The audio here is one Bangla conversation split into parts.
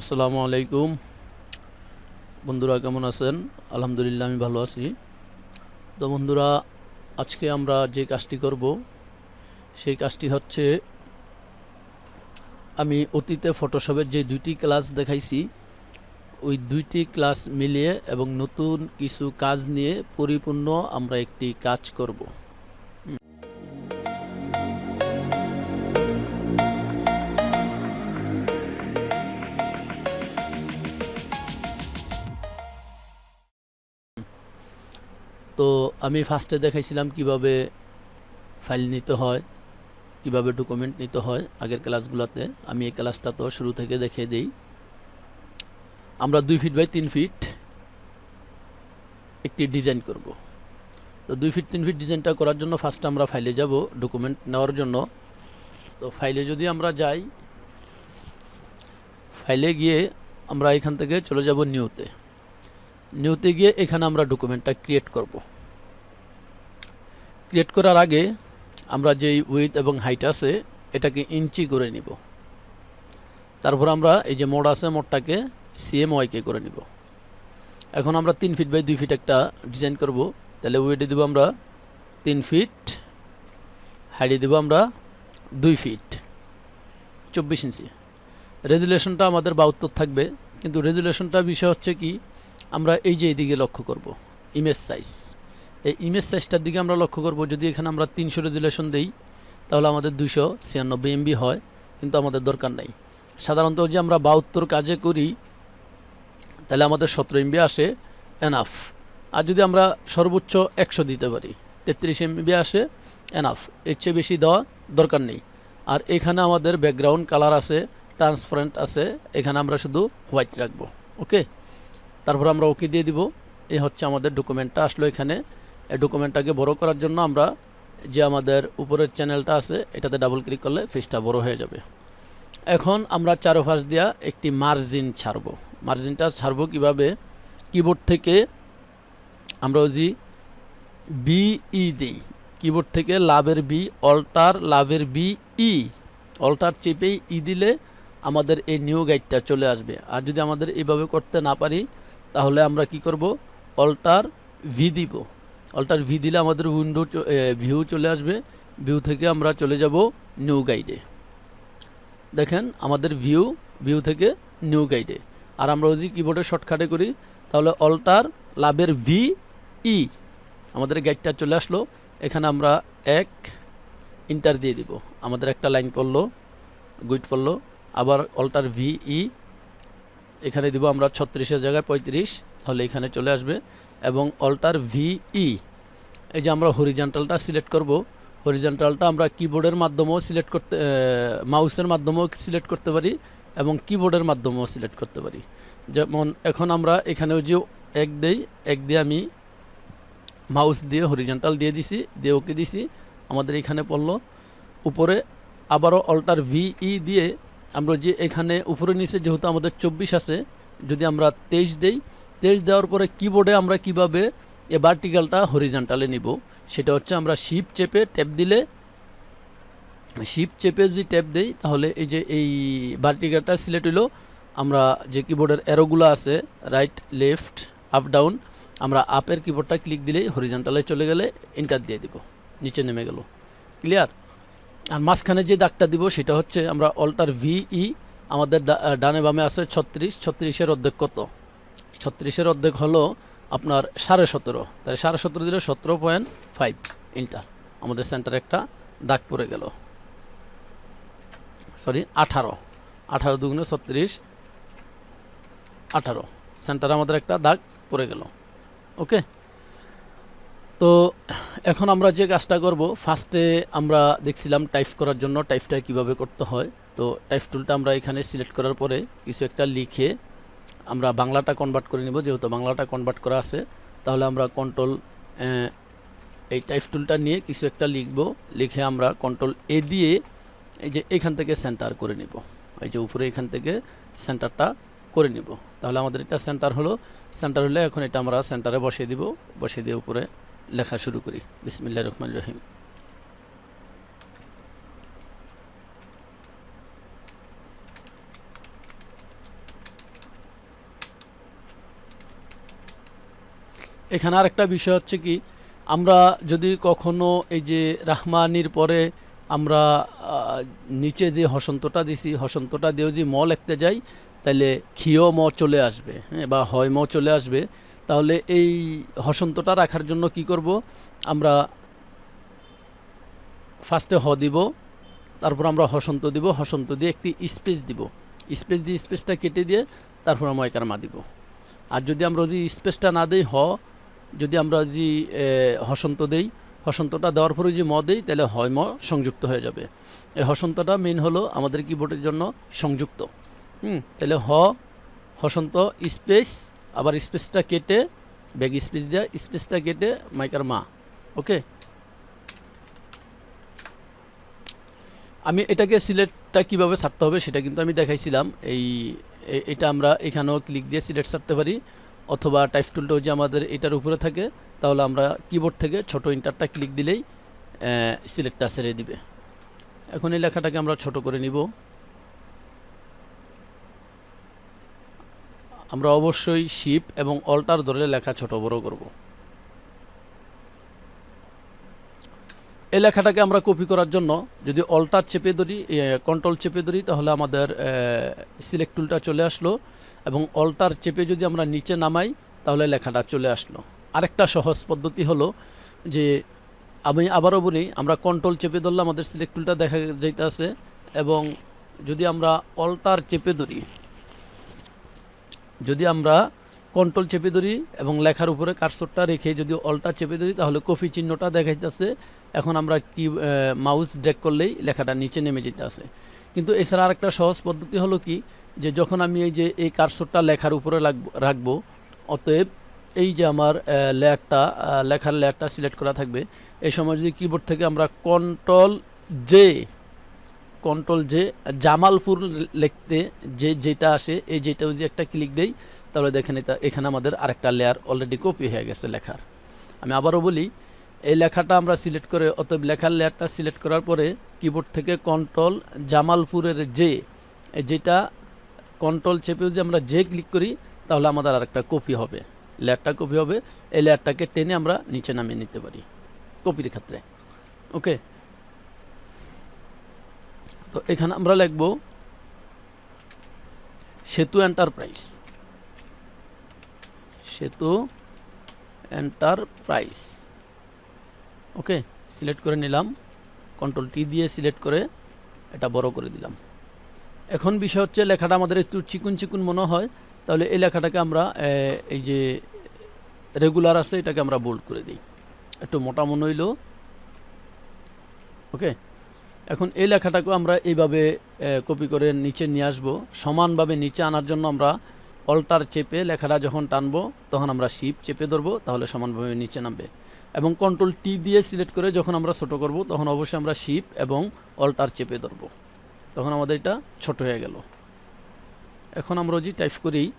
আসসালামু আলাইকুম। বন্ধুরা, কেমন আছেন? আলহামদুলিল্লাহ, আমি ভালো আছি। তো বন্ধুরা, আজকে আমরা যে কাজটি করব, সেই কাজটি হচ্ছে, আমি অতীতে ফটোশপের যে দুইটি ক্লাস দেখাইছি, ওই দুইটি ক্লাস মিলিয়ে এবং নতুন কিছু কাজ নিয়ে পরিপূর্ণ আমরা একটি কাজ করব। আমি ফার্স্টে দেখাইছিলাম কীভাবে ফাইল নিতে হয়, কীভাবে ডকুমেন্ট নিতে হয় আগের ক্লাসগুলোতে আমি এই ক্লাসটা তো শুরু থেকে দেখিয়ে দিই। আমরা দুই ফিট বাই তিন ফিট একটি ডিজাইন করব। তো দুই ফিট তিন ফিট ডিজাইনটা করার জন্য ফার্স্ট আমরা ফাইলে যাব ডকুমেন্ট নেওয়ার জন্য। তো ফাইলে যদি আমরা যাই ফাইলে গিয়ে আমরা এখান থেকে চলে যাব নিউতে নিউতে গিয়ে এখানে আমরা ডকুমেন্টটা ক্রিয়েট করব। ক্রিয়েট করার আগে আমরা যেই উইথ এবং হাইট আছে, এটাকে ইঞ্চি করে নিব। তারপর আমরা এই যে মোড আছে, মোডটাকে সিএমওয়াইকে করে নিব। এখন আমরা তিন ফিট বাই দুই ফিট একটা ডিজাইন করব। তাহলে উইডে দেবো আমরা তিন ফিট হাইটে দেবো আমরা দুই ফিট চব্বিশ ইঞ্চি। রেজুলেশনটা আমাদের বাহাত্তর থাকবে, কিন্তু রেজুলেশনটা বিষয় হচ্ছে কি, আমরা এই যে এইদিকে লক্ষ্য করব ইমেজ সাইজ এই ইমেজ সাইজটার দিকে আমরা লক্ষ্য করব, যদি এখানে আমরা তিনশো রেজুলেশন দেই, তাহলে আমাদের দুশো ছিয়ানব্বই এমবি হয়, কিন্তু আমাদের দরকার নেই। সাধারণত যে আমরা বাহাত্তর কাজে করি, তাহলে আমাদের সতেরো এমবি আসে এনাফ আর যদি আমরা সর্বোচ্চ একশো দিতে পারি, তেত্রিশ এমবি আসে এনাফ এর চেয়ে বেশি দেওয়া দরকার নেই। আর এখানে আমাদের ব্যাকগ্রাউন্ড কালার আছে ট্রান্সপারেন্ট আছে, এখানে আমরা শুধু হোয়াইট রাখব ওকে তারপর আমরা ওকে দিয়ে দিব। এই হচ্ছে আমাদের ডকুমেন্টটা আসলো এখানে। এই ডকুমেন্টটাকে বড় করার জন্য আমরা যে আমাদের উপরের চ্যানেলটা আছে, এটাতে ডাবল ক্লিক করলে ফেসটা বড় হয়ে যাবে। এখন আমরা চারোপাশ দিয়া একটি মার্জিন ছাড়বো। মার্জিনটা ছাড়বো কীভাবে? কিবোর্ড থেকে আমরা ওই বিই দিই। কিবোর্ড থেকে লাভের বি অল্টার লাভের বি ই অল্টার চেপেই ই দিলে আমাদের এই নিউ গাইডটা চলে আসবে। আর যদি আমাদের এইভাবে করতে না পারি, তাহলে আমরা কি করব? অল্টার ভি দিব। অল্টার ভি দিলে আমাদের উইন্ডো ভিউ চলে আসবে। ভিউ থেকে আমরা চলে যাব নিউ গাইডে। দেখেন আমাদের ভিউ ভিউ থেকে নিউ গাইডে। আর আমরা যদি কিবোর্ডে শর্টকাটে করি, তাহলে অল্টার লাভের ভি ই আমাদের গাইডটা চলে আসলো। এখানে আমরা এক ইন্টার দিয়ে দিব। আমাদের একটা লাইন পড়ল গুইড পড়ল। আবার অল্টার ভি ই এখানে দিব আমরা ছত্রিশের জায়গায় পঁয়ত্রিশ, তাহলে এখানে চলে আসবে। এবং অল্টার ভি ই এই যে আমরা হরিজেন্টালটা সিলেক্ট করব হরিজেন্টালটা আমরা কিবোর্ডের মাধ্যমেও সিলেক্ট করতে মাউসের মাধ্যমেও সিলেক্ট করতে পারি এবং কিবোর্ডের মাধ্যমেও সিলেক্ট করতে পারি। যেমন এখন আমরা এখানেও যে এক দেই, এক দিয়ে আমি মাউস দিয়ে হরিজেন্টাল দিয়ে দিছি, দিয়ে ওকে দিছি, আমাদের এখানে পড়ল। উপরে আবারও অল্টার ভি ই দিয়ে আমরা যে এখানে উপরে নিচে যেহেতু আমাদের চব্বিশ আছে, যদি আমরা তেইশ দেই তেইশ দেওয়ার পরে কিবোর্ডে আমরা কীভাবে এ ভার্টিক্যালটা হরিজেন্টালে নিব, সেটা হচ্ছে আমরা শিপ চেপে ট্যাপ দিলে শিপ চেপে যদি ট্যাপ দেই, তাহলে এই যে এই ভার্টিক্যালটা সিলেক্ট হইল, আমরা যে কিবোর্ডের অ্যারোগুলো আছে রাইট লেফট আপ ডাউন আমরা আপের কিবোর্ডটা ক্লিক দিলেই হরিজেন্টালে চলে গেলে এন্টার দিয়ে দিব, নিচে নেমে গেল। ক্লিয়ার আর মাঝখানে যে দাগটা দিব, সেটা হচ্ছে আমরা অল্টার ভিই আমাদের ডানে বামে আছে ছত্রিশ, ছত্রিশের অর্ধেক কত? ছত্রিশের অর্ধেক হলো আপনার সাড়ে সতেরো। তাই সাড়ে সতেরো দিলে সতেরো পয়েন্ট ফাইভ ইন্টার আমাদের সেন্টারে একটা দাগ পড়ে গেল। সরি আঠারো। আঠারো দুগুণে ছত্রিশ, আঠারো। সেন্টারে আমাদের একটা দাগ পড়ে গেল। ওকে তো এখন আমরা যে কাজটা করব ফার্স্টে আমরা দেখছিলাম টাইপ করার জন্য টাইপটা কীভাবে করতে হয়। তো টাইপ টুলটা আমরা এখানে সিলেক্ট করার পরে কিছু একটা লিখে আমরা বাংলাটা কনভার্ট করে নেব, যেহেতু বাংলাটা কনভার্ট করা আছে, তাহলে আমরা কন্ট্রোল এই টাইপ টুলটা নিয়ে কিছু একটা লিখব, লিখে আমরা কন্ট্রোল এ দিয়ে এই যে এখান থেকে সেন্টার করে নিব। এই যে উপরে এখান থেকে সেন্টারটা করে নিব। তাহলে আমাদের এটা সেন্টার হলো। সেন্টার হলে এখন এটা আমরা সেন্টারে বসিয়ে দিব। বসিয়ে দিয়ে উপরে লেখা শুরু করি। বিসমিল্লা রহমান রহিম। এখানে আরেকটা বিষয় হচ্ছে কি, আমরা যদি কখনো এই যে রাহমানির পরে আমরা নিচে যে হসন্তটা দিছি, হসন্তটা দিয়েও যদি ম লিখতে যাই তাহলে ক্ষীয় ম চলে আসবে হ্যাঁ বা হয় ম চলে আসবে। তাহলে এই হসন্তটা রাখার জন্য কি করব, আমরা ফার্স্টে হ দিব, তারপর আমরা হসন্ত দিব, হসন্ত দিয়ে একটি স্পেস দিব। স্পেস দিয়ে স্পেসটা কেটে দিয়ে তারপর আমরা একার মা দিব। আর যদি আমরা যদি স্পেসটা না দিই, হ যদি আমরা যে হসন্ত দেই, হসন্তটা দেওয়ার পরে যে ম দেই, তাহলে হয় ম সংযুক্ত হয়ে যাবে। এই হসন্তটা মেন হলো আমাদের কিবোর্ডের জন্য? সংযুক্ত। হুম, তাহলে হ, হসন্ত, স্পেস, আবার স্পেসটা কেটে, ব্যাগ স্পেস দেওয়া স্পেসটা কেটে মাইকার মা, ওকে? আমি এটাকে সিলেক্টটা কীভাবে ছাড়তে হবে সেটা কিন্তু আমি দেখাইছিলাম। এই এটা আমরা এখানেও ক্লিক দিয়ে সিলেক্ট ছাড়তে পারি। অথবা টাইপ টুলটাও যে আমাদের এটার উপরে থাকে, তাহলে আমরা কিবোর্ড থেকে ছোট ইন্টারটা ক্লিক দিলেই সিলেক্টটা সেরে দিবে। এখন এই লেখাটাকে আমরা ছোট করে নিব। আমরা অবশ্যই শিপ এবং অল্টার ধরে লেখা ছোট বড় করব। এই লেখাটাকে আমরা কপি করার জন্য যদি অল্টার চেপে ধরি কন্ট্রোল চেপে ধরি, তাহলে আমাদের সিলেক্ট টুলটা চলে আসলো। এবং অল্টার চেপে যদি আমরা নিচে নামাই, তাহলে লেখাটা চলে আসলো। আরেকটা সহজ পদ্ধতি হলো যে, আমি আবারও বলি, আমরা কন্ট্রোল চেপে ধরলে আমাদের সিলেক্ট টুলটা দেখা যাইতেছে। এবং যদি আমরা অল্টার চেপে ধরি, যদি আমরা কন্ট্রোল চেপে ধরি এবং লেখার উপরে কারসরটা রেখে যদি অল্টার চেপে ধরি, তাহলে কফি চিহ্নটা দেখাইতেছে। এখন আমরা কি মাউস ড্র্যাগ করলেই লেখাটা নিচে নেমে যেতে আছে কিন্তু এছাড়া আরেকটা সহজ পদ্ধতি হলো কি, যে যখন আমি এই যে এই কারসরটা লেখার উপরে রাখব, অতএব এই যে আমার লেয়ারটা লেখার লেয়ারটা সিলেক্ট করা থাকবে, এই সময় যদি কিবোর্ড থেকে আমরা control J control J Jamalpur লিখতে যে যেটা আসে, এই যেটাও যে একটা ক্লিক দেই তাহলে দেখেন এটা, এখানে আমাদের আরেকটা লেয়ার অলরেডি কপি হয়ে গেছে লেখার। আমি আবারও বলি, এই লেখাটা আমরা সিলেক্ট করে, অতএব লেখার লেয়ারটা সিলেক্ট করার পরে কিবোর্ড থেকে কন্ট্রোল জামালপুরের যে যেটা কন্ট্রোল চেপেও যে আমরা যে ক্লিক করি, তাহলে আমাদের আরেকটা কপি হবে। লেয়ারটা কপি হবে, এই লেয়ারটাকে টেনে আমরা নিচে নামিয়ে নিতে পারি কপির ক্ষেত্রে। ওকে তো এখানে আমরা লিখব, সেতু এন্টারপ্রাইজ সেতু এন্টারপ্রাইজ ওকে সিলেক্ট করে নিলাম। কন্ট্রোল টি দিয়ে সিলেক্ট করে এটা বড় করে দিলাম। এখন বিষয় হচ্ছে লেখাটা আমাদের একটু চিকুন চিকুন মনে হয়, তাহলে এই লেখাটাকে আমরা এই যে রেগুলার আছে, এটাকে আমরা বোল্ড করে দিই। একটু মোটা মনে হইল। ওকে এখন এই লেখাটাকেও আমরা এইভাবে কপি করে নিচে নিয়ে আসব। সমানভাবে নিচে আনার জন্য আমরা অল্টার চেপে লেখাটা যখন টানবো, তখন আমরা শিপ চেপে ধরবো, তাহলে সমানভাবে নিচে নামবে। এবং কন্ট্রোল টি দিয়ে সিলেক্ট করে যখন আমরা ছোট করব, তখন অবশ্যই আমরা শিপ এবং অল্টার চেপে ধরবো। তখন আমাদের এটা ছোট হয়ে গেল। এখন আমরা যদি টাইপ করি,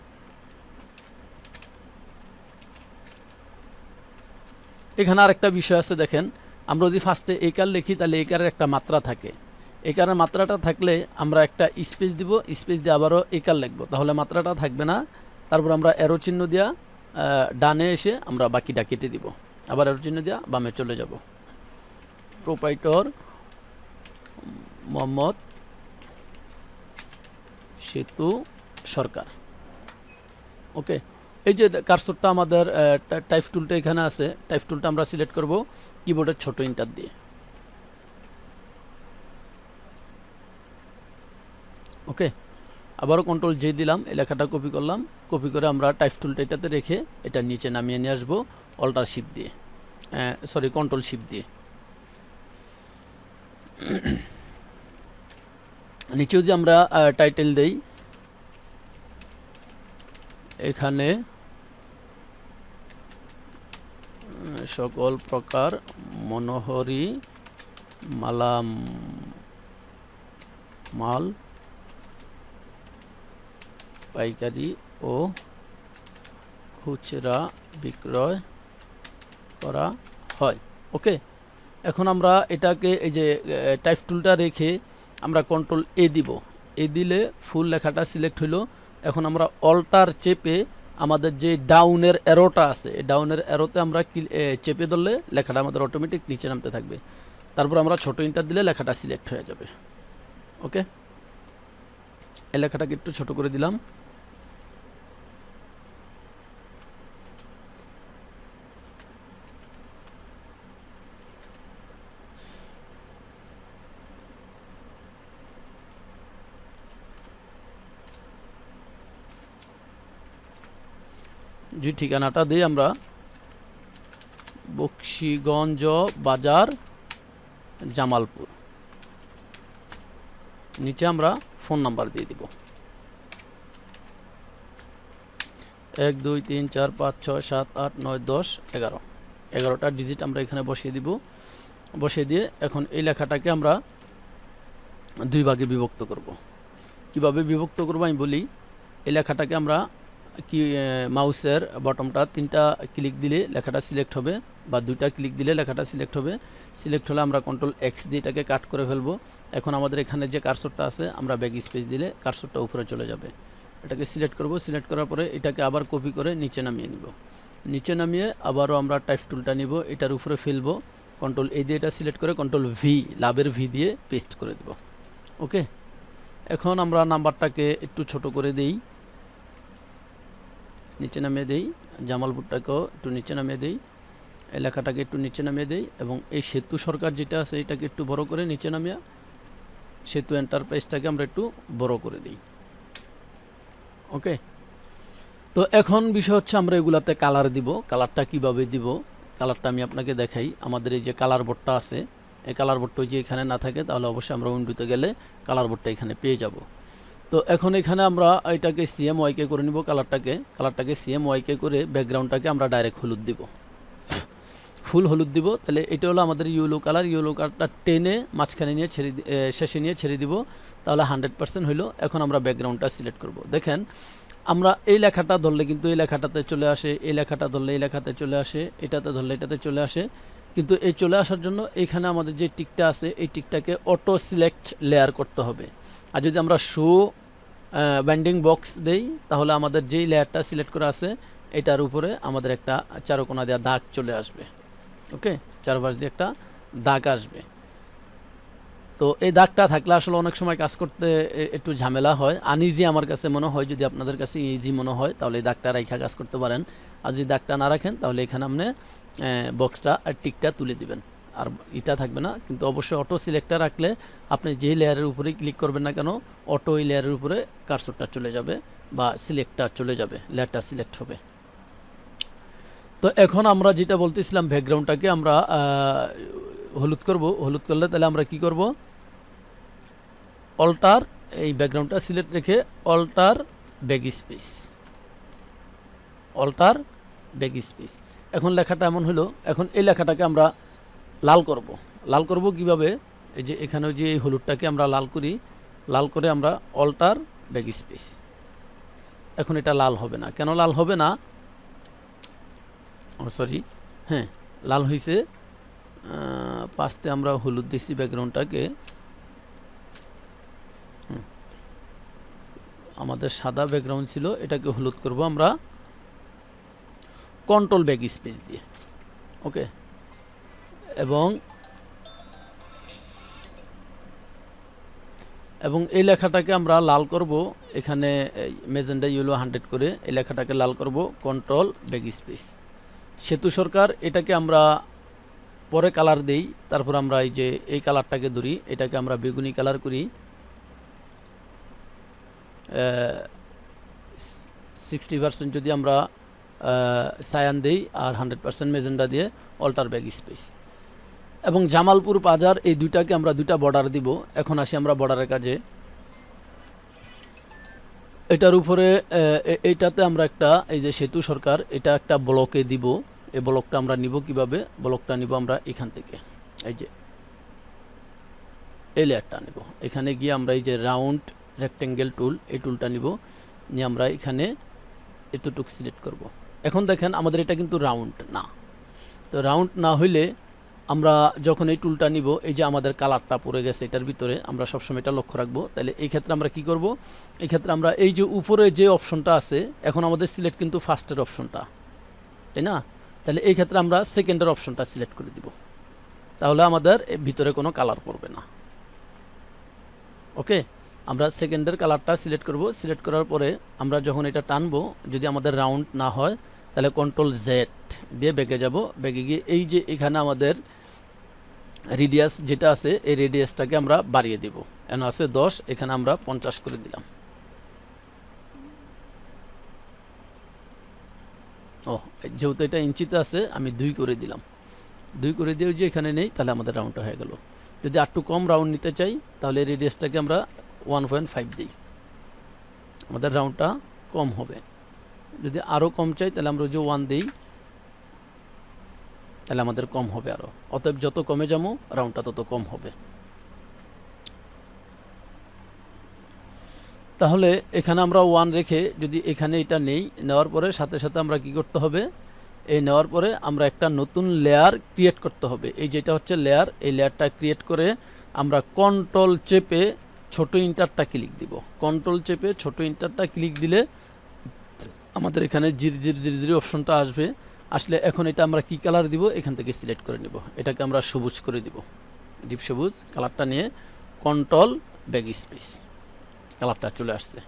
এখানে আরেকটা বিষয় আছে দেখেন। আমরা যদি ফার্স্টে একার লিখি, তাহলে একারের একটা মাত্রা থাকে। একারের মাত্রাটা থাকলে আমরা একটা স্পেস দিব স্পেস দিয়ে আবারও একার লিখব। তাহলে মাত্রাটা থাকবে না। তারপর আমরা অ্যারো চিহ্ন আহ, ডানে এসে আমরা বাকিটা কেটে দিব। আবার অ্যারো চিহ্ন দিয়া বামে চলে যাব। প্রোপাইটর মোহাম্মদ সেতু সরকার। ওকে এই যে কারসরটা আমাদের টাইপ টুলটা এখানে আছে টাইপ টুলটা আমরা সিলেক্ট করব। কিবোর্ডের ছোট ইন্টার দিয়ে। ওকে? আবারও কন্ট্রোল জে দিলাম, এই লেখাটা কপি করলাম। কপি করে আমরা টাইপ টুলটা এটাতে রেখে এটা নিচে নামিয়ে নিয়ে আসব অল্টার শিপ দিয়ে। সরি কন্ট্রোল শিপ দিয়ে। নিচেও যে আমরা টাইটেল দেই, এখানে সকল প্রকার মনোহরি মালাম, মাল পাইকারি ও খুচরা বিক্রয় করা হয়। ওকে এখন আমরা এটাকে এই যে টাইপ টুলটা রেখে আমরা কন্ট্রোল এ দিব। এ দিলে ফুল লেখাটা সিলেক্ট হইল। এখন আমরা অল্টার চেপে আমাদের যে ডাউনের অ্যারোটা আছে ডাউনের অ্যারোতে আমরা চেপে ধরলে লেখাটা আমাদের অটোমেটিক নিচে নামতে থাকবে। তারপর আমরা ছোট ইন্টার দিলে লেখাটা সিলেক্ট হয়ে যাবে। ওকে এই লেখাটাকে একটু ছোট করে দিলাম। ঠিকানাটা দিই আমরা। বক্সিগঞ্জ বাজার, জামালপুর। নিচে আমরা ফোন নাম্বার দিয়ে দিব। এক, দুই, তিন, চার, পাঁচ, ছয়, সাত, আট, নয়, দশ, এগারো। এগারোটা ডিজিট আমরা এখানে বসিয়ে দিব। বসিয়ে দিয়ে এখন এই লেখাটাকে আমরা দুই ভাগে বিভক্ত করব। কীভাবে বিভক্ত করব আমি বলি? এই লেখাটাকে আমরা কি মাউসের বটমটা তিনটা ক্লিক দিলে লেখাটা সিলেক্ট হবে বা দুইটা ক্লিক দিলে লেখাটা সিলেক্ট হবে। সিলেক্ট হলে আমরা কন্ট্রোল এক্স দিয়ে এটাকে কাট করে ফেলব। এখন আমাদের এখানে যে কারসরটা আছে, আমরা ব্যাগ স্পেস দিলে কারসরটা উপরে চলে যাবে। এটাকে সিলেক্ট করব। সিলেক্ট করার পরে এটাকে আবার কপি করে নিচে নামিয়ে নিব। নিচে নামিয়ে আবারও আমরা টাইপ টুলটা নিব। এটার উপরে ফেলব। কন্ট্রোল এই দিয়ে এটা সিলেক্ট করে কন্ট্রোল ভি লাভের ভি দিয়ে পেস্ট করে দেব। ওকে এখন আমরা নাম্বারটাকে একটু ছোট করে দেই। নিচে নামিয়ে দেই, জামালপুরটাকেও একটু নিচে নামিয়ে দেই, এলাকাটাকে একটু নিচে নামিয়ে দেই এবং এই সেতু সরকার যেটা আছে এটাকে একটু বড় করে নিচে নামিয়ে সেতু এন্টারপ্রাইজটাকে আমরা একটু বড় করে দিই। ওকে তো এখন বিষয় হচ্ছে আমরা এগুলাতে কালার দিব। কালারটা কীভাবে দিব? কালারটা আমি আপনাকে দেখাই। আমাদের এই যে কালার বোর্ডটা আছে, এই কালার বোর্ডটা যে এখানে না থাকে তাহলে অবশ্যই আমরা উইন্ডোতে গেলে কালার বোর্ডটা এখানে পেয়ে যাব। তো এখন এখানে আমরা এটাকে সিএম ওয়াইকে করে নিব কালারটাকে কালারটাকে সিএম ওয়াইকে করে ব্যাকগ্রাউন্ডটাকে আমরা ডাইরেক্ট হলুদ দিব। ফুল হলুদ দিব, তাহলে এটা হলো আমাদের ইয়েলো কালার ইয়েলো কালারটা টেনে মাঝখানে নিয়ে ছেড়ে শেষে নিয়ে ছেড়ে দিব, তাহলে হান্ড্রেড পার্সেন্ট হইল। এখন আমরা ব্যাকগ্রাউন্ডটা সিলেক্ট করব। দেখেন, আমরা এই লেখাটা ধরলে কিন্তু এই লেখাটাতে চলে আসে, এই লেখাটা ধরলে এই লেখাতে চলে আসে, এটাতে ধরলে এটাতে চলে আসে। কিন্তু এই চলে আসার জন্য এখানে আমাদের যে টিকটা আছে, এই টিকটাকে অটো সিলেক্ট লেয়ার করতে হবে। আর যদি আমরা শো ব্যান্ডিং বক্স দেই, তাহলে আমাদের যেই লেয়ারটা সিলেক্ট করা আছে, এটার উপরে আমাদের একটা চারকোনা দেওয়া দাগ চলে আসবে। ওকে চারপাশ দিয়ে একটা দাগ আসবে। তো এই দাগটা থাকলে আসলে অনেক সময় কাজ করতে একটু ঝামেলা হয়। আনইজি আমার কাছে মনে হয়, যদি আপনাদের কাছে ইজি মনে হয়, তাহলে এই দাগটা রাখা কাজ করতে পারেন। আর যদি দাগটা না রাখেন, তাহলে এখানে আপনি বক্সটা আর টিকটা তুলে দিবেন। আর এটা থাকবে না। কিন্তু অবশ্যই অটো সিলেক্টটা রাখলে আপনি যেই লেয়ারের উপরে ক্লিক করবেন না কেন অটো ওই লেয়ারের উপরে কারসরটা চলে যাবে বা সিলেক্টটা চলে যাবে লেয়ারটা সিলেক্ট হবে। তো এখন আমরা যেটা বলতেছিলাম ব্যাকগ্রাউন্ডটাকে আমরা হলুদ করব। হলুদ করলে তাহলে আমরা কি করব? অল্টার এই ব্যাকগ্রাউন্ডটা সিলেক্ট রেখে alter backspace alter backspace এখন লেখাটা এমন হলো। এখন এই লেখাটাকে আমরা লাল করব। লাল করব কীভাবে? এই যে এখানে যে এই হলুদটাকে আমরা লাল করি। লাল করে আমরা অল্টার ব্যাগ স্পেস। এখন এটা লাল হবে না। কেন লাল হবে না? ও, সরি। হ্যাঁ লাল হয়েছে পাঁচটে আমরা হলুদ দিচ্ছি ব্যাকগ্রাউন্ডটাকে। আমাদের সাদা ব্যাকগ্রাউন্ড ছিল, এটাকে হলুদ করব আমরা। কন্ট্রোল ব্যাগ স্পেস দিয়ে। ওকে? এবং এবং এই লেখাটাকে আমরা লাল করব। এখানে মেজেন্ডা ইউলো হান্ড্রেড করে এই লেখাটাকে লাল করব। Control backspace. সেতু সরকার, এটাকে আমরা পরে কালার দেই। তারপর আমরা এই যে এই কালারটাকে ধরি, এটাকে আমরা বেগুনি কালার করি। সিক্সটি পার্সেন্ট যদি আমরা সায়ান দেই আর হান্ড্রেড পার্সেন্ট মেজেন্ডা দিয়ে অল্টার ব্যাগ স্পেস এবং জামালপুর বাজার, এই দুইটাকে আমরা দুইটা বর্ডার দিব। এখন আসি আমরা বর্ডারের কাজে। এটার উপরে এইটাতে আমরা একটা, এই যে সেতু সরকার, এটা একটা ব্লকে দিব। এই ব্লকটা আমরা নিব কীভাবে? ব্লকটা নিব আমরা এখান থেকে। এই যে, এই লেয়ারটা নিব। এখানে গিয়ে আমরা এই যে রাউন্ড রেক্টেঙ্গেল টুল এই টুলটা নিব। নিয়ে আমরা এখানে এতটুকু সিলেক্ট করব। এখন দেখেন, আমাদের এটা কিন্তু রাউন্ড না। তো রাউন্ড না হইলে আমরা যখন এই টুলটা নিব, এই যে আমাদের কালারটা পড়ে গেছে এটার ভিতরে, আমরা সবসময় এটা লক্ষ্য রাখব। তাহলে এই ক্ষেত্রে আমরা কি করব? এই ক্ষেত্রে আমরা এই যে উপরে যে অপশনটা আছে, এখন আমাদের সিলেক্ট কিন্তু ফার্স্টের অপশনটা তাই না? তাহলে এই ক্ষেত্রে আমরা সেকেন্ডের অপশনটা সিলেক্ট করে দিব। তাহলে আমাদের ভিতরে কোনো কালার পড়বে না। ওকে আমরা সেকেন্ডের কালারটা সিলেক্ট করব। সিলেক্ট করার পরে আমরা যখন এটা টানবো, যদি আমাদের রাউন্ড না হয়, তাহলে কন্ট্রোল জেড দিয়ে বেগে যাব। বেগে গিয়ে এই যে এখানে আমাদের রেডিয়াস যেটা আছে, এই রেডিয়াসটাকে আমরা বাড়িয়ে দিব। এন আছে দশ, এখানে আমরা পঞ্চাশ করে দিলাম। ও যেহেতু এটা ইঞ্চিতে আছে, আমি দুই করে দিলাম। দুই করে দিয়েও যে এখানে নেই, তাহলে আমাদের রাউন্ডটা হয়ে গেল। যদি একটু কম রাউন্ড নিতে চাই, তাহলে রেডিয়াসটাকে আমরা ওয়ান পয়েন্ট ফাইভ দিই। আমাদের রাউন্ডটা কম হবে। যদি আরও কম চাই, তাহলে আমরা যে ওয়ান দিই তাহলে আমাদের কম হবে আরও অতএব যত কমে যাব রাউন্ডটা তত কম হবে। তাহলে এখানে আমরা ওয়ান রেখে যদি এখানে এটা নেই, নেওয়ার পরে সাথে সাথে আমরা কি করতে হবে? এই নেওয়ার পরে আমরা একটা নতুন লেয়ার ক্রিয়েট করতে হবে। এই যেটা হচ্ছে লেয়ার এই লেয়ারটা ক্রিয়েট করে আমরা কন্ট্রোল চেপে ছোট ইন্টারটা ক্লিক দিব। কন্ট্রোল চেপে ছোট ইন্টারটা ক্লিক দিলে আমাদের এখানে জির জির জির জির অপশনটা আসবে। আসলে এখন এটা আমরা কি কালার দিব? এখান থেকে সিলেক্ট করে নিব। এটাকে আমরা সবুজ করে দিব। ডিপ সবুজ কালারটা নিয়ে কন্ট্রোল ব্যাগ স্পেস কালারটা চলে আসছে।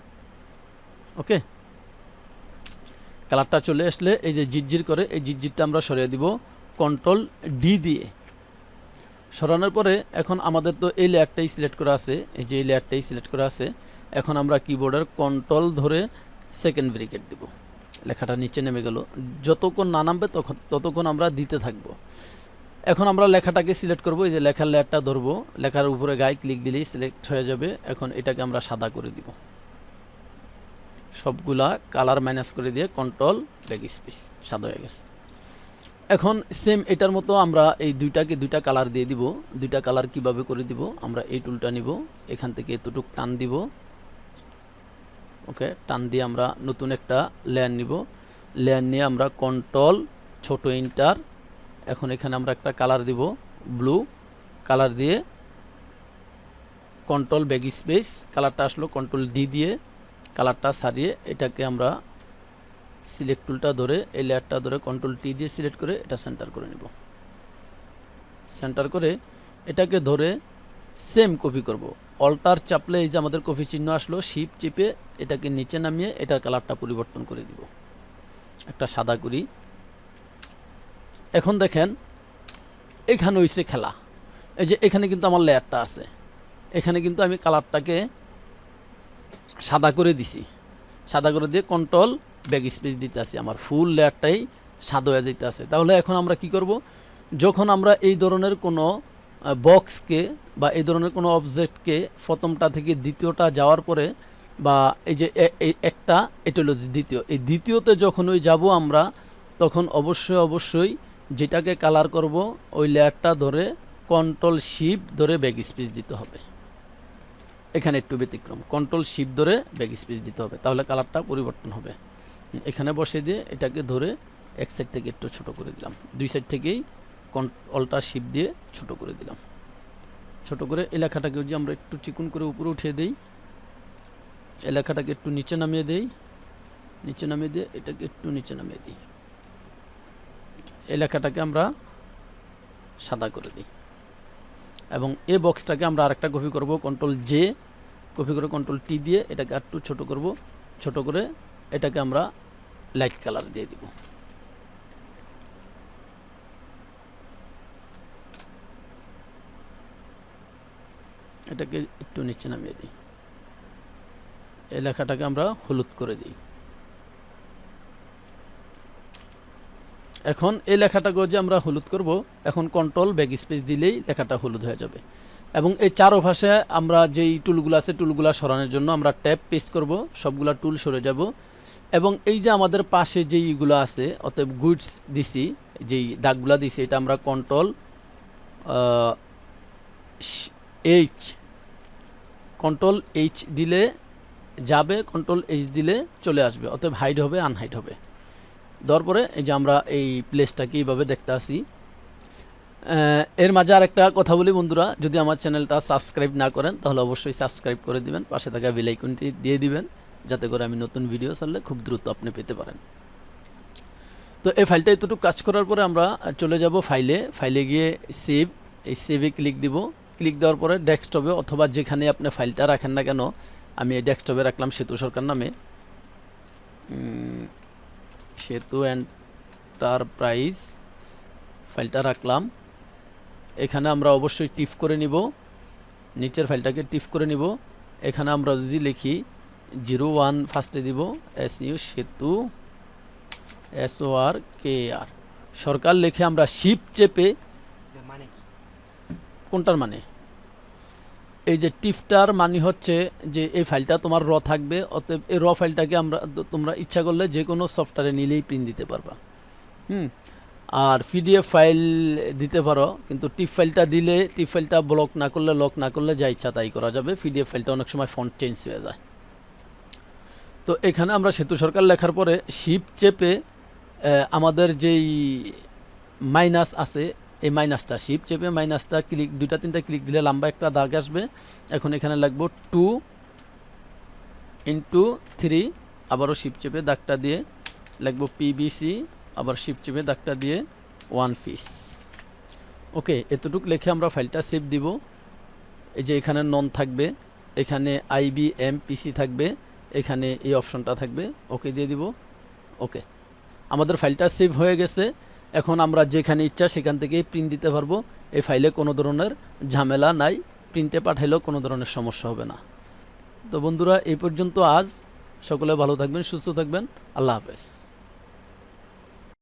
ওকে কালারটা চলে আসলে এই যে জিটজির করে, এই জিটজিটটা আমরা সরিয়ে দিব কন্ট্রোল ডি দিয়ে। সরানোর পরে এখন আমাদের তো এই লেয়ারটাই সিলেক্ট করা আছে। এই যে এই লেয়ারটাই সিলেক্ট করা আছে। এখন আমরা কিবোর্ডের কন্ট্রোল ধরে সেকেন্ড ব্রিকেট দিব। লেখাটা নিচে নেমে গেল। যতক্ষণ না নামবে তখন ততক্ষণ আমরা দিতে থাকব। এখন আমরা লেখাটাকে সিলেক্ট করব, এই যে লেখার লেয়ারটা ধরবো। লেখার উপরে গায়ে ক্লিক দিলেই সিলেক্ট হয়ে যাবে। এখন এটাকে আমরা সাদা করে দিব। সবগুলা কালার মাইনাস করে দিয়ে কন্ট্রোল ব্যাক স্পেস, সাদা হয়ে গেছে। এখন সেম এটার মতো আমরা এই দুইটাকে দুইটা কালার দিয়ে দিব। দুইটা কালার কীভাবে করে দিব, আমরা এই টুলটা নিব। এখান থেকে এতটুক টান দিব। ওকে, টান দিয়ে আমরা নতুন একটা লেয়ার নিব। লেয়ার নিয়ে আমরা কন্ট্রোল ছোট ইন্টার এখন এখানে আমরা একটা কালার দিব ব্লু কালার দিয়ে কন্ট্রোল ব্যাগ স্পেস কালারটা আসলো কন্ট্রোল ডি দিয়ে কালারটা সারিয়ে এটাকে আমরা সিলেক্ট টুলটা ধরে, এই লেয়ারটা ধরে কন্ট্রোল টি দিয়ে সিলেক্ট করে এটা সেন্টার করে নেব। সেন্টার করে এটাকে ধরে সেম কপি করব। অল্টার চাপলে এই যে আমাদের কফি চিহ্ন আসলো, শিপ চেপে এটাকে নিচে নামিয়ে এটার কালারটা পরিবর্তন করে দিব। একটা সাদা করি এখন দেখেন, এখানে হইছে খেলা। এই যে এখানে কিন্তু আমার লেয়ারটা আছে। এখানে কিন্তু আমি কালারটাকে সাদা করে দিছি। সাদা করে দিয়ে কন্ট্রোল ব্যাগ স্পেস দিতে আসি আমার ফুল লেয়ারটাই সাদা হয়ে যেতে আছে। তাহলে এখন আমরা কি করব? যখন আমরা এই ধরনের কোনো বক্সকে বা এই ধরনের কোনো অবজেক্টকে প্রথমটা থেকে দ্বিতীয়টা যাওয়ার পরে বা এই যে একটা, এটা হলো দ্বিতীয়। এই দ্বিতীয়তে যখন ওই যাব আমরা, তখন অবশ্যই অবশ্যই যেটাকে কালার করব, ওই লেয়ারটা ধরে কন্ট্রোল শিপ ধরে ব্যাগ স্পেস দিতে হবে। এখানে একটু ব্যতিক্রম। কন্ট্রোল শিপ ধরে ব্যাগ স্পেস দিতে হবে, তাহলে কালারটা পরিবর্তন হবে। এখানে বসে দিয়ে এটাকে ধরে এক সাইড থেকে একটু ছোট করে দিলাম। দুই সাইড থেকেই অল্টার শিপ দিয়ে ছোট করে দিলাম। ছোট করে এই লেখাটাকে যদি আমরা একটু চিকুন করে উপরে উঠিয়ে দিই, এলাকাটাকে একটু নিচে নামিয়ে দেই, নিচে নামিয়ে দিয়ে এটাকে একটু নিচে নামিয়ে দিই। এলাকাটাকে আমরা সাদা করে দিই। এবং এ বক্সটাকে আমরা আরেকটা কপি করব, কন্ট্রোল জে, কপি করে কন্ট্রোল টি দিয়ে এটাকে একটু ছোট করব, ছোট করে এটাকে আমরা লাইট কালার দিয়ে দিব। এটাকে একটু নিচে নামিয়ে দিই। এই লেখাটাকে আমরা হলুদ করে দিই। এখন এই লেখাটাকেও যে আমরা হলুদ করব, এখন কন্ট্রোল ব্যাক স্পেস দিলেই লেখাটা হলুদ হয়ে যাবে। এবং এই চারো ভাষায় আমরা যেই টুলগুলো আছে টুলগুলো সরানোর জন্য আমরা ট্যাপ পেস্ট করব, সবগুলা টুল সরে যাব। এবং এই যে আমাদের পাশে যেইগুলো আছে, অতএব গুডস দিছি, যেই দাগগুলা দিছি, এটা আমরা কন্ট্রোল এইচ কন্ট্রোল এইচ দিলে যাবে কন্ট্রোল এইচ দিলে চলে আসবে, অতএব হাইড হবে আনহাইড হবে। দেওয়ার পরে এই যে আমরা এই প্লেসটাকে এইভাবে দেখতে আসি। এর মাঝে আর একটা কথা বলি বন্ধুরা, যদি আমার চ্যানেলটা সাবস্ক্রাইব না করেন, তাহলে অবশ্যই সাবস্ক্রাইব করে দিবেন, পাশে থাকা বেল আইকনটি দিয়ে দিবেন, যাতে করে আমি নতুন ভিডিও ছাড়লে খুব দ্রুত আপনি পেতে পারেন। তো এই ফাইলটা এতটুকু কাজ করার পরে আমরা চলে যাব ফাইলে ফাইলে গিয়ে সেভ এই সেভে ক্লিক দিব। ক্লিক দেওয়ার পরে ডেস্কটপে অথবা যেখানে আপনি ফাইলটা রাখেন না কেন আমি এই ডেস্কটপে রাখলাম সেতু সরকার নামে। সেতু এন্টারপ্রাইজ ফাইলটা রাখলাম। এখানে আমরা অবশ্যই টিপ করে নিব। নিচের ফাইলটাকে টিপ করে নিব। এখানে আমরা যদি লিখি জিরো ওয়ান ফার্স্টে দিব এস ইউ সেতু S O R K R. Sarkar লিখে আমরা শিপ চেপে মানে কোনটার মানে? এই যে টিফটার মানে হচ্ছে যে এই ফাইলটা তোমার র থাকবে, অতএব এই র ফাইলটাকে আমরা তোমরা ইচ্ছা করলে যে কোনো সফটওয়্যারে নিলেই প্রিন্ট দিতে পারবা। হুম? আর পিডিএফ ফাইল দিতে পারো, কিন্তু টিপ ফাইলটা দিলে টিপ ফাইলটা ব্লক না করলে লক না করলে যা ইচ্ছা তাই করা যাবে। পিডিএফ ফাইলটা অনেক সময় ফন্ট চেঞ্জ হয়ে যায়। তো এখানে আমরা সেতু সরকার লেখার পরে শিপ চেপে আমাদের যেই মাইনাস আছে এই মাইনাসটা শিপ চেপে মাইনাসটা ক্লিক দুইটা, তিনটা ক্লিক দিলে লম্বা একটা দাগ আসবে। এখন এখানে লাগবো টু ইন্টু থ্রি আবারও শিপ চেপে দাগটা দিয়ে। লাগবো পিবিসি আবার শিপ চেপে দাগটা দিয়ে ওয়ান পিস ওকে এতটুক লেখে আমরা ফাইলটা সেভ দিব। এই যে এখানে নন থাকবে, এখানে আইবিএম পিসি থাকবে, এখানে এই অপশনটা থাকবে। ওকে দিয়ে দিব। ওকে আমাদের ফাইলটা সেভ হয়ে গেছে। এখন আমরা যেখানে ইচ্ছা সেখান থেকেই প্রিন্ট দিতে পারব। এই ফাইলে কোনো ধরনের ঝামেলা নাই। প্রিন্টে পাঠাইলেও কোনো ধরনের সমস্যা হবে না। তো বন্ধুরা, এই পর্যন্ত আজ। সকলে ভালো থাকবেন, সুস্থ থাকবেন। আল্লাহ হাফেজ।